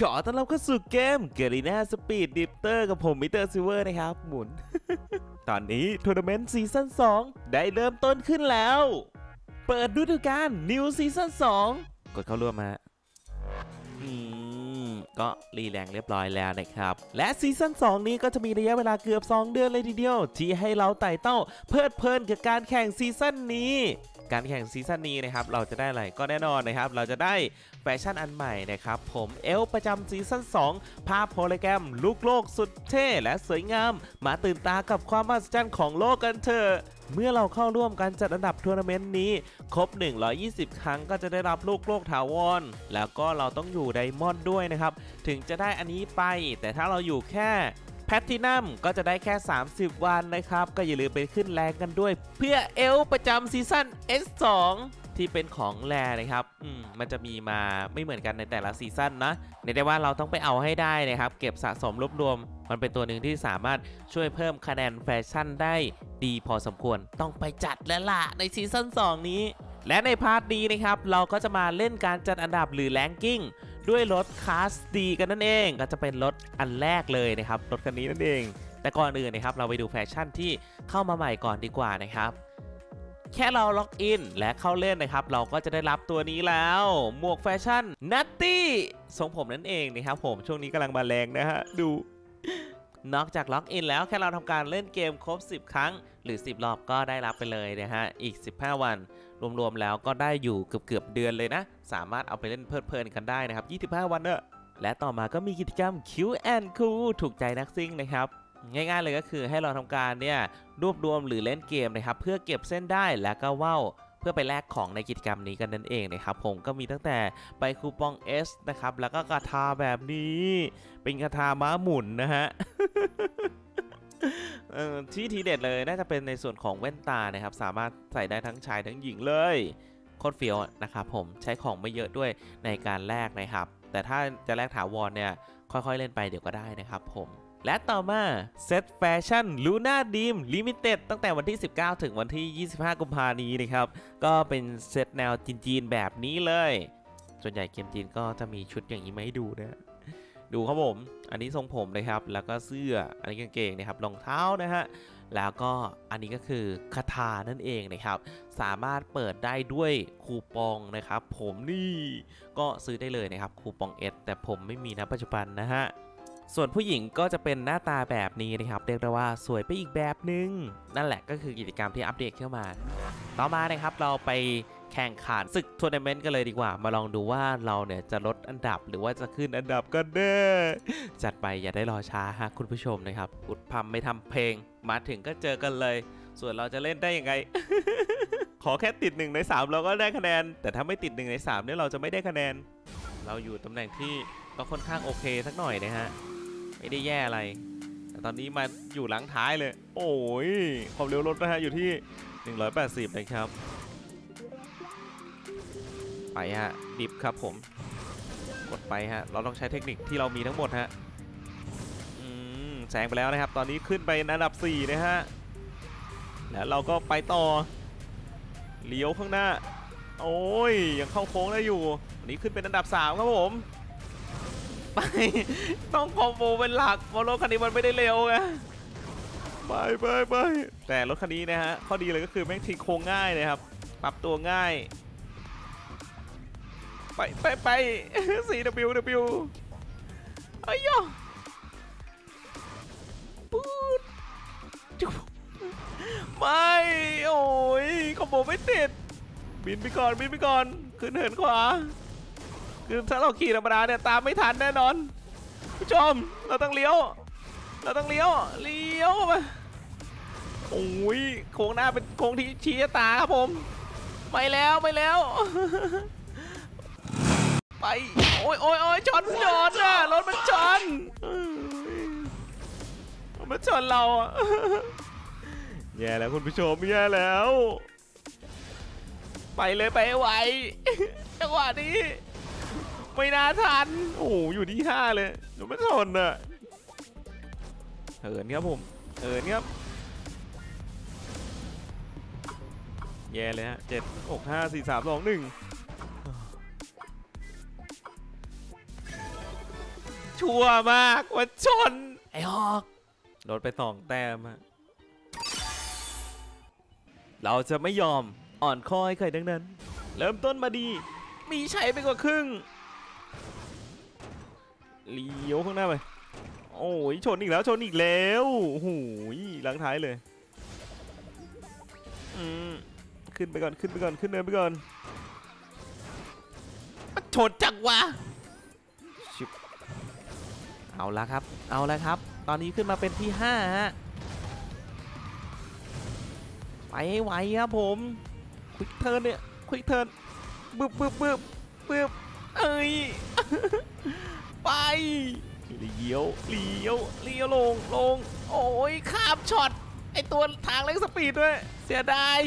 ขอต้อนรับเข้าสู่เกมเกลีน่าสปีดดิปเตอร์กับผมมิเตอร์ซิเวอร์นะครับ หมุน ตอนนี้ทัวร์นาเมนต์ซีซั่น2 ได้เริ่มต้นขึ้นแล้ว เปิดฤดูกาลนิวซีซั่น2 กดเข้าร่วมมาอืมก็รีแรงเรียบร้อยแล้วนะครับ และซีซั่น2 นี้ก็จะมีระยะเวลาเกือบ 2 เดือนเลยทีเดียว ที่ให้เราไต่เต้าเพลิดเพลินกับการแข่งซีซั่นนี้การแข่งซีซั่นนี้นะครับ เราจะได้อะไรก็แน่นอนนะครับ เราจะได้แฟชั่นอันใหม่นะครับ ผมเอลประจำซีซั่น2 ภาพโฮโลแกรมลูกโลกสุดเท่และสวยงาม มาตื่นตากับความมหัศจรรย์ของโลกกันเถอะเมื่อเราเข้าร่วมการจัดอันดับทัวร์นาเมนต์นี้ ครบ 120 ครั้งก็จะได้รับลูกโลกถาวร แล้วก็เราต้องอยู่ไดมอนด์ด้วยนะครับ ถึงจะได้อันนี้ไป แต่ถ้าเราอยู่แค่แพทตินัมก็จะได้แค่ 30 วันนะครับ ก็อย่าลืมไปขึ้นแรงกันด้วย เพื่อเอลประจำซีซั่น S2 ที่เป็นของแรนะครับอืมมันจะมีมาไม่เหมือนกันในแต่ละซีซั่นนะเรียกได้ว่าเราต้องไปเอาให้ได้นะครับ เก็บสะสมรวบรวม มันเป็นตัวหนึ่งที่สามารถช่วยเพิ่มคะแนนแฟชั่นได้ดีพอสมควร ต้องไปจัดแล้วล่ะในซีซั่น2 นี้และในพาร์ทนี้นะครับ เราก็จะมาเล่นการจัดอันดับหรือแรงกิ้งด้วยรถคลาสดีกันนั่นเอง ก็จะเป็นรถอันแรกเลยนะครับ รถคันนี้นั่นเอง แต่ก่อนอื่นนะครับ เราไปดูแฟชั่นที่เข้ามาใหม่ก่อนดีกว่านะครับ แค่เราล็อกอินและเข้าเล่นนะครับ เราก็จะได้รับตัวนี้แล้ว หมวกแฟชั่นนัตตี้ทรงผมนั่นเองนะครับผมช่วงนี้กำลังมาแรงนะฮะ ดู นอกจากล็อกอินแล้วแค่เราทำการเล่นเกมครบ 10 ครั้ง หรือ 10 รอบก็ได้รับไปเลยนะฮะ อีก 15 วัน รวมๆแล้วก็ได้อยู่เกือบๆเดือนเลยนะ สามารถเอาไปเล่นเพลิดเพลินกันได้นะครับ 25 วันเนอะและต่อมาก็มีกิจกรรม Q&Q ถูกใจนักซิ่งนะครับ ง่ายๆเลยก็คือให้เราทำการเนี่ยรวบรวมหรือเล่นเกมนะครับ เพื่อเก็บเส้นได้แล้วก็ว่าวเพื่อไปแลกของในกิจกรรมนี้กันนั่นเองนะครับผมก็มีตั้งแต่ไปคูปอง S นะครับแล้วก็กระทาแบบนี้ เป็นกระทาม้าหมุนนะฮะที่ทีเด็ดเลยน่าจะเป็นในส่วนของแว่นตานะครับ สามารถใส่ได้ทั้งชายทั้งหญิงเลยโคตรเฟี้ยวนะครับผมใช้ของไม่เยอะด้วยในการแลกนะครับ แต่ถ้าจะแลกถาวรเนี่ย ค่อยๆเล่นไปเดี๋ยวก็ได้นะครับผม และต่อมาเซตแฟชั่นลูน่าดีมลิมิเต็ดตั้งแต่วันที่ 19 ถึงวันที่ 25 กุมภาพันธ์นี้นะครับ ก็เป็นเซตแนวจีนๆแบบนี้เลย ส่วนใหญ่เกมจีนก็จะมีชุดอย่างนี้มาให้ดูนะดูครับผม อันนี้ทรงผมนะครับ แล้วก็เสื้อ อันนี้กางเกงนะครับ รองเท้านะฮะ แล้วก็อันนี้ก็คือคาถานั่นเองนะครับ สามารถเปิดได้ด้วยคูปองนะครับ ผมนี่ก็ซื้อได้เลยนะครับคูปองเอสแต่ผมไม่มีนะปัจจุบันนะฮะส่วนผู้หญิงก็จะเป็นหน้าตาแบบนี้นะครับเรียกได้ว่าสวยไปอีกแบบหนึง่งนั่นแหละก็คือกิจกรรมที่อัปเดตเข้ามา ต่อมานะครับเราไป แข่งขันศึกทัวร์นาเมนต์กันเลยดีกว่า มาลองดูว่าเราเนี่ยจะลดอันดับหรือว่าจะขึ้นอันดับกันแน่จัดไปอย่าได้รอช้าฮะคุณผู้ชมนะครับ อุดพัมไม่ทำเพลง มาถึงก็เจอกันเลย ส่วนเราจะเล่นได้ยังไง ขอแค่ติด1ใน3 เราก็ได้คะแนน แต่ถ้าไม่ติด1ใน3เนี่ยเราจะไม่ได้คะแนน เราอยู่ตำแหน่งที่ก็ค่อนข้างโอเคสักหน่อยนะฮะไม่ได้แย่อะไรแต่ตอนนี้มาอยู่หลังท้ายเลย โอ้ยความเร็วรถนะฮะอยู่ที่ 180 นะครับ ไปฮะดิฟครับผมกดไปฮะเราต้องใช้เทคนิคที่เรามีทั้งหมดฮะอืมแซงไปแล้วนะครับ ตอนนี้ขึ้นไปอันดับ 4 นะฮะ แล้วเราก็ไปต่อ เลี้ยวข้างหน้า โอ้ย ยังเข้าโค้งได้อยู่วันนี้ขึ้นเป็นอันดับ 3 ครับผม ไป ต้องคอมโบเป็นหลักเพราะรถคันนี้มันไม่ได้เร็วไงไปไปไปแต่รถคันนี้นะฮะ ข้อดีเลยก็คือแม่งทิ้งโค้งง่ายนะครับ ปรับตัวง่าย ไปไปไป CWW ไอ้ยปูดจุ๊บไม่ โอ้ยคอมโบไม่ติด บินไปก่อน บินไปก่อน ขึ้นเหินขวา คือถ้าเราขี่ธรรมดาเนี่ย ตามไม่ทันแน่นอน ผู้ชม เราต้องเลี้ยว เราต้องเลี้ยว เลี้ยวมาโอ้ย โค้งหน้าเป็นโค้งที่ชี้ตาครับผม ไปแล้ว ไปแล้ว โอ้ยโอ้ยโอ้ยชนชนอะรถมันชนเอ้ยมันชนเราอะแย่แล้วคุณผู้ชมแย่แล้ว ไปเลยไปให้ไหวจังหวะนี้ ไม่น่าทัน โอ้โหอยู่ที่ห้าเลยเดี๋ยวไม่ชนอะเหินครับผมเหินครับแย่เลยฮะเจ็ดหกห้าสี่สามสองหนึ่ง ชั่วมากว่าชน ไอ้ฮอกลดไปสองแต้มฮะเราจะไม่ยอมอ่อนคอยใครดังนั้น เริ่มต้นมาดี มีชัยไปกว่าครึ่งเลี้ยวข้างหน้าไป โอ้ยชนอีกแล้วชนอีกแล้วโอ้โหหลังท้ายเลยอืมขึ้นไปก่อนขึ้นไปก่อนขึ้นเนินไปก่อนมันชนจังวะชิบ เอาละครับ เอาละครับ ตอนนี้ขึ้นมาเป็นที่5ฮะ ไปให้ไหวครับผม ควิกเทิร์นเนี่ย ควิกเทิร์นบึบบึบบึบบึบเอ้ย ไปเลี้ยวเลี้ยวเลี้ยวลงลง โอ้ยข้ามช็อต ไอตัวทางเล็กสปีดด้วย เสียดาย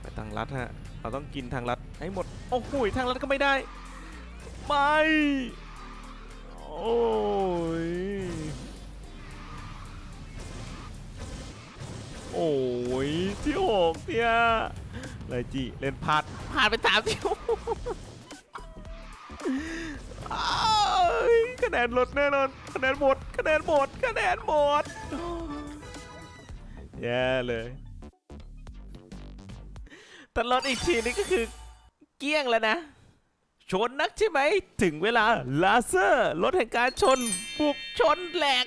ไปทางลัดฮะ เราต้องกินทางลัดให้หมด โอ้โหทางลัดก็ไม่ได้ ไม่ โอ้ย โอ้ยที่หกเนี่ยเลยจีเล่นพลาดพลาดไปสามที่คะแนนลดแน่นอน คะแนนหมด คะแนนหมด คะแนนหมด แย่เลยแต่ลดอีกทีนี้ก็คือเกลี้ยงแล้วนะ ชนนักใช่ไหม ถึงเวลาลาเซอร์รถแห่งการชนบุกชนแหลก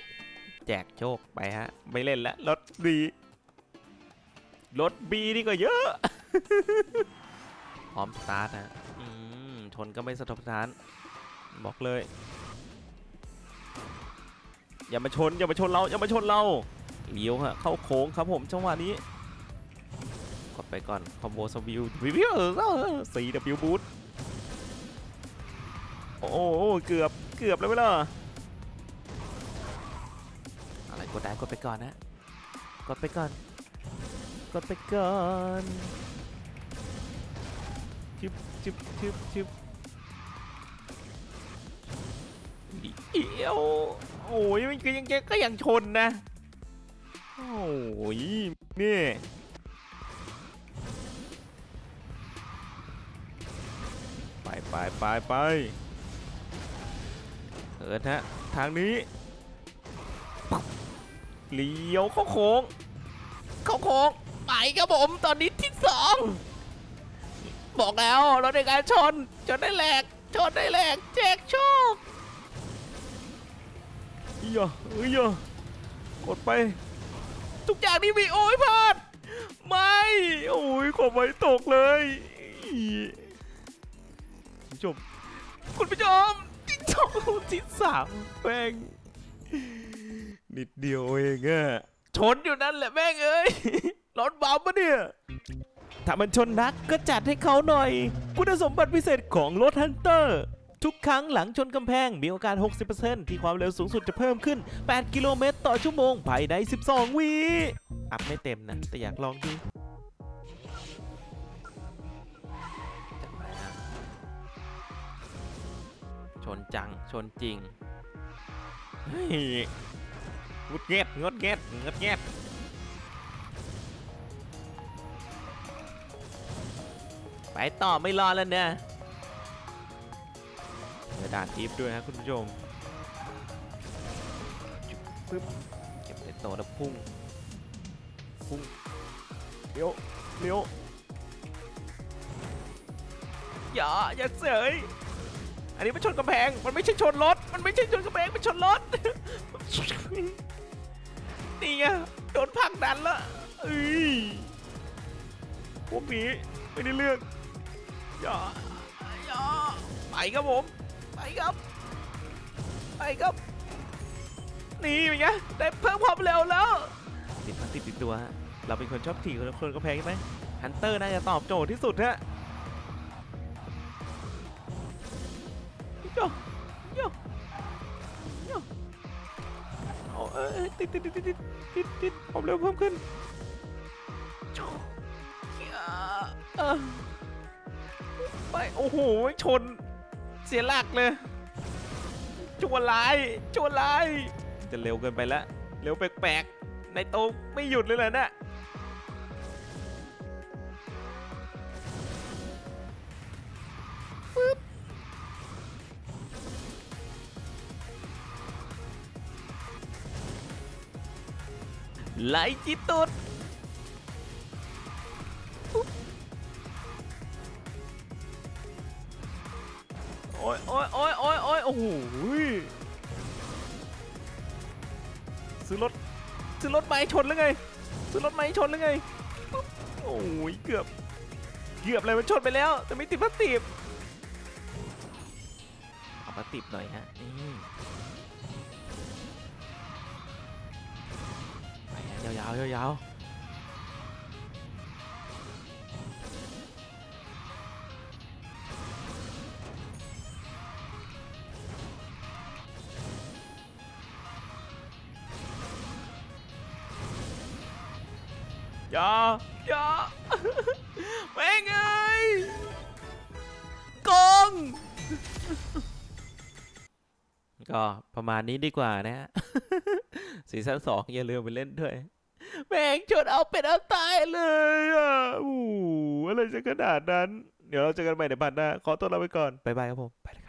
แจกโชคไปฮะ ไม่เล่นละรถดีรถบีดีกว่าเยอะ พร้อมสตาร์ทนะอืมชนก็ไม่สะทกสถาน บอกเลย อย่ามาชน อย่ามาชนเรา อย่ามาชนเราเลี้ยวฮะ เข้าโค้งครับผมจังหวะนี้ กดไปก่อน คอมโบสวิววิวสี่ดับบิวบูท โอ้โหเกือบเกือบแล้วไหมล่ะอะไรกดได้กดไปก่อนนะกดไปก่อน กดไปก่อนชึบชึบชึบชึบเอียวโอ้ยมันก็ยังก็ยังชนนะ โอ้ยนี่ไปไปไปไป เอิร์ธฮะทางนี้ปั๊บเลี้ยวเข้าโค้งเข้าโค้งไปครับผมตอนนี้ที่สองบอกแล้วเราในการชนชนได้แหลกชนได้แหลกแจกโชคเอียเอียกดไปทุกอย่างนี่มีโอ้ยพลาดไม่โอ้ยขอไม่ตกเลยคุณผู้ชมคุณผู้ชมที่ สองที่สามแม่งนิดเดียวเองอะชนอยู่นั่นแหละแม่งเอ้ยรถบัมปะเนี่ย ถ้ามันชนนักก็จัดให้เขาหน่อย คุณสมบัติพิเศษของรถฮันเตอร์ ทุกครั้งหลังชนกำแพงมีโอกาส 60%ที่ความเร็วสูงสุดจะเพิ่มขึ้น 8 กิโลเมตรต่อชั่วโมงภายใน 12 วิอัพไม่เต็มนะ แต่อยากลองดู นจัง ชนจริงงดเงียบงดเงียบงดเงียบไปต่อไม่รอแล้วเนี่ยเดี๋ยวด่านทิปด้วยฮะคุณผู้ชมจุ๊บปึ๊บเก็บในโตะแล้วพุ่ง พุ่งเลี้ยวเลี้ยวอย่าอย่าเสย อันนี้มันชนกำแพง มันไม่ใช่ชนรถ มันไม่ใช่ชนกำแพง มันชนรถ นี่ไงโดนผลักดันละเอ้ยพวกนี้ไม่ได้เรื่องอย่าอย่าไปครับผม ไปครับ ไปครับ นี่เป็นไง ได้เพิ่มความเร็วแล้ว ติดมาติดติดตัว เราเป็นคนชอบขี่คนคนก็แพงใช่ไหมฮันเตอร์น่าจะตอบโจทย์ที่สุดฮะ ยโยโยโอ้เอ้ยติดติดติดติดติดติดความเร็วเพิ่มขึ้นโยเออไปโอ้โหชนเสียหลักเลยชั่วนลายชั่วนลายจะเร็วเกินไปแล้วเร็วแปลกๆในโต๊ะไม่หยุดเลยเหรอเนี่ย ไล่จิตตุดโอ้ยโอ้ยโอ้ยโอ้ยโอ้ยโอ้โหซื้อรถซื้อรถไม้ชนหรือไงซื้อรถไม้ชนหรือไงโอ้ยเกือบเกือบเลยมันชนไปแล้ว แต่ไม่ติดพลาสติกเอาพลาสติกหน่อยฮะนี่าวๆยาวๆอย่าอย่าแม่งเอ้ยโกงก็ประมาณนี้ดีกว่านะฮะ ซีซั่นสองอย่าลืมไปเล่นด้วย แม่งชนเอาเป็นเอาตายเลยอะโอ้โหอะไรจะขนาดนั้น เดี๋ยวเราเจอกันใหม่ในพันหน้า ขอตัวลาไปก่อน บ๊ายบายครับผม ไปเลยครับ